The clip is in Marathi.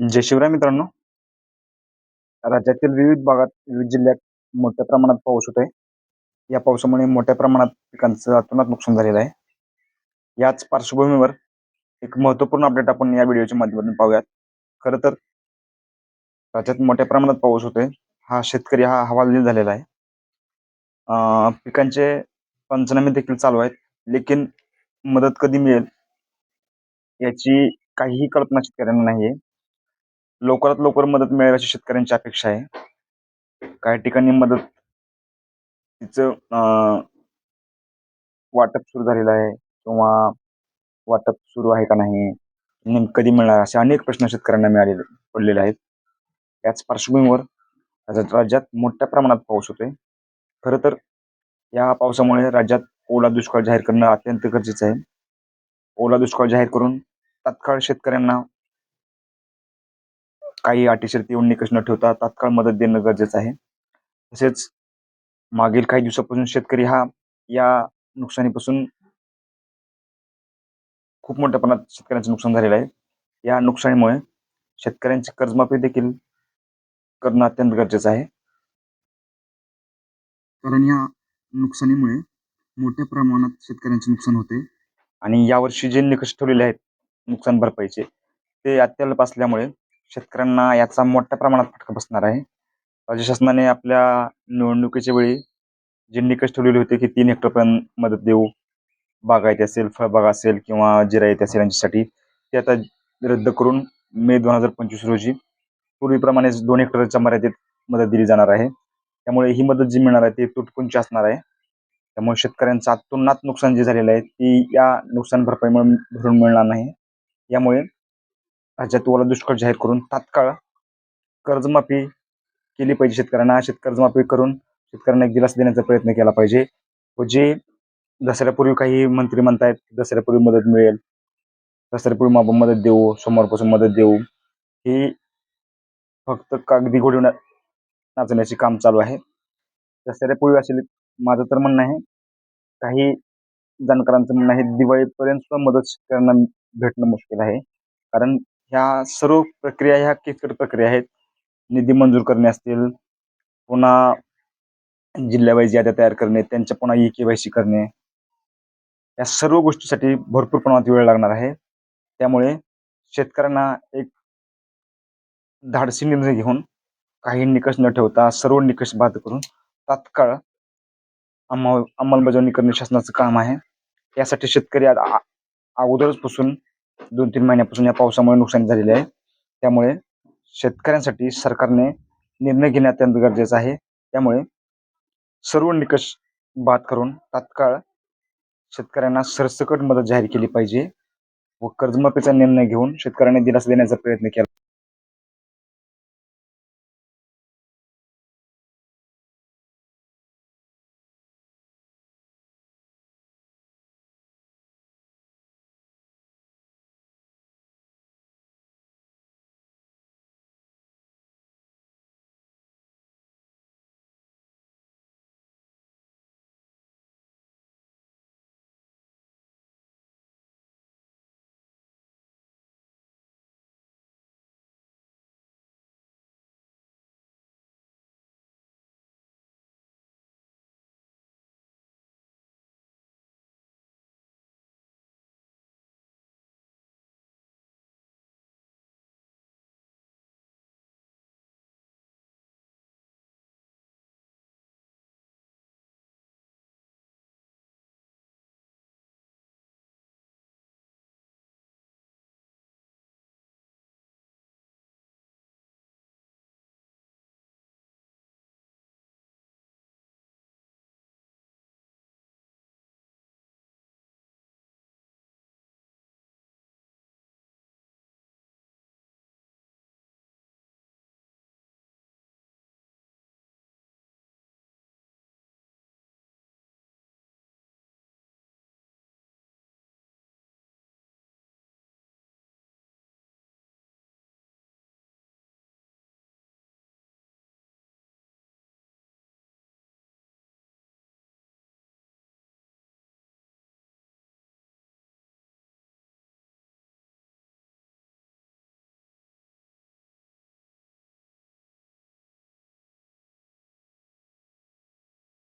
जय शिवराय मित्रांनो. राज्यातील विविध भागात विविध जिल्ह्यात मोठ्या प्रमाणात पाऊस होत आहे या पावसामुळे मोठ्या प्रमाणात पिकांचं अतोनात नुकसान झालेलं आहे. याच पार्श्वभूमीवर एक महत्त्वपूर्ण अपडेट आपण या व्हिडिओच्या माध्यमातून पाहूयात. खरं तर राज्यात मोठ्या प्रमाणात पाऊस होतोय. हा शेतकरी हा हवालदिल झालेला आहे. पिकांचे पंचनामे देखील चालू आहेत. लेकिन मदत कधी मिळेल याची काहीही कल्पना शेतकऱ्यांना नाही आहे लवकरात लवकर मदत मिळेल अशी शेतकऱ्यांची अपेक्षा आहे. काही ठिकाणी मदत तिचं वाटप सुरू झालेलं आहे किंवा वाटप सुरू आहे का नाही नेमकं कधी मिळणार असे अनेक प्रश्न शेतकऱ्यांना मिळालेले पडलेले आहेत. त्याच पार्श्वभूमीवर राज्यात राज्यात मोठ्या प्रमाणात पाऊस होतोय. खरं तर या पावसामुळे राज्यात ओला दुष्काळ जाहीर करणं अत्यंत गरजेचं आहे. ओला दुष्काळ जाहीर करून तात्काळ शेतकऱ्यांना काही अटी शर्ती येऊन निकष न ठेवता तात्काळ मदत देणं गरजेचं आहे. तसेच मागील काही दिवसापासून शेतकरी हा या नुकसानीपासून खूप मोठ्या प्रमाणात शेतकऱ्यांचं नुकसान झालेलं आहे. या नुकसानीमुळे शेतकऱ्यांची कर्जमाफी देखील करणं अत्यंत गरजेचं आहे. कारण या नुकसानीमुळे मोठ्या प्रमाणात शेतकऱ्यांचे नुकसान होते आणि यावर्षी जे निकष ठेवलेले आहेत नुकसान भरपाईचे ते अत्यल्प असल्यामुळे शेतकऱ्यांना याचा मोठ्या प्रमाणात फटका बसणार आहे. राज्य शासनाने आपल्या निवडणुकीच्या वेळी जे निकष ठेवलेले होते की तीन हेक्टरपर्यंत मदत देऊ बागायती असेल फळबाग असेल किंवा जिरायती असेल यांच्यासाठी ते आता रद्द करून मे दोन हजार पंचवीस रोजी पूर्वीप्रमाणेच दोन हेक्टरच्या मर्यादेत मदत दिली जाणार आहे. त्यामुळे ही मदत जी मिळणार आहे ती तुटपुंची असणार आहे. त्यामुळे शेतकऱ्यांचं तुलनात नुकसान जे झालेलं आहे ती या नुकसान भरपाईमुळे भरून मिळणार नाही. यामुळे राज्यात ओला दुष्काळ जाहीर करून तात्काळ कर्जमाफी केली पाहिजे शेतकऱ्यांना. शेत कर्जमाफी करून शेतकऱ्यांना एक दिलासा देण्याचा प्रयत्न केला पाहिजे. व जे दसऱ्यापूर्वी काही मंत्री म्हणतायत दसऱ्यापूर्वी मदत मिळेल दसऱ्यापूर्वी मग मदत देऊ सोमवारपासून मदत देऊ. ही फक्त कागदी घोडी नाचण्याचे काम चालू आहे. दसऱ्यापूर्वी असेल माझं तर म्हणणं आहे काही जाणकारांचं म्हणणं आहे दिवाळीपर्यंत सुद्धा मदत शेतकऱ्यांना भेटणं मुश्किल आहे. कारण ह्या सर्व प्रक्रिया ह्या किचकट प्रक्रिया आहेत. निधी मंजूर करणे असतील पुन्हा जिल्ह्यावाईज याद्या तयार करणे त्यांच्या पुन्हा ई के वाय सी करणे. या सर्व गोष्टीसाठी भरपूर प्रमाणात वेळ लागणार आहे. त्यामुळे शेतकऱ्यांना एक धाडसी निर्णय घेऊन काही निकष न ठेवता सर्व निकष बाद करून तात्काळ अंमल अंमलबजावणी करणे शासनाचं काम आहे. यासाठी शेतकरी आज अगोदरच पासून दोन तीन महिन्यापासून या पावसामुळे नुकसान झालेले आहे. त्यामुळे शेतकऱ्यांसाठी सरकारने निर्णय घेणे अत्यंत गरजेचं आहे. त्यामुळे सर्व निकष बाद करून तात्काळ शेतकऱ्यांना सरसकट मदत जाहीर केली पाहिजे व कर्जमाफीचा निर्णय घेऊन शेतकऱ्यांनी दिलासा देण्याचा प्रयत्न केला.